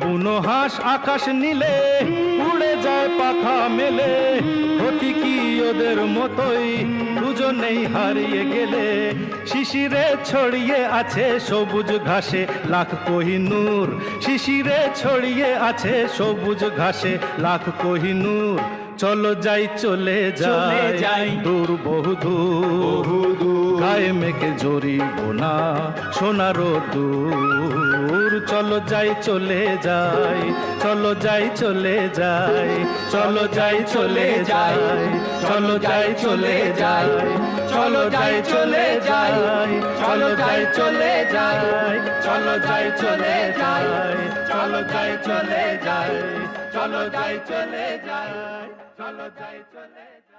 বুনো হাঁস আকাশ নিলে উড়ে যায় পাখা মেলে। ক্ষতি কি ওদের মতোই দুজনেই হারিয়ে গেলে। শিশিরে ছড়িয়ে আছে সবুজ ঘাসে লাখ কোহিনূর। শিশিরে ছড়িয়ে আছে সবুজ ঘাসে লাখ কোহিনূর। চলো যাই চলে যাই। দূর বহু দূর। গায়ে মেঘে জড়িব না সোনারো দূর চলো যাই চলে যাই চলো যাই চলে যাই চলো যাই চলে যাই চলো যাই চলে যাই চলো যাই চলে যাই চলো যাই চলে যাই চলো যাই চলে যাই চলো যাই চলে যাই চলো যাই চলে যাই চলো যাই চলে যাই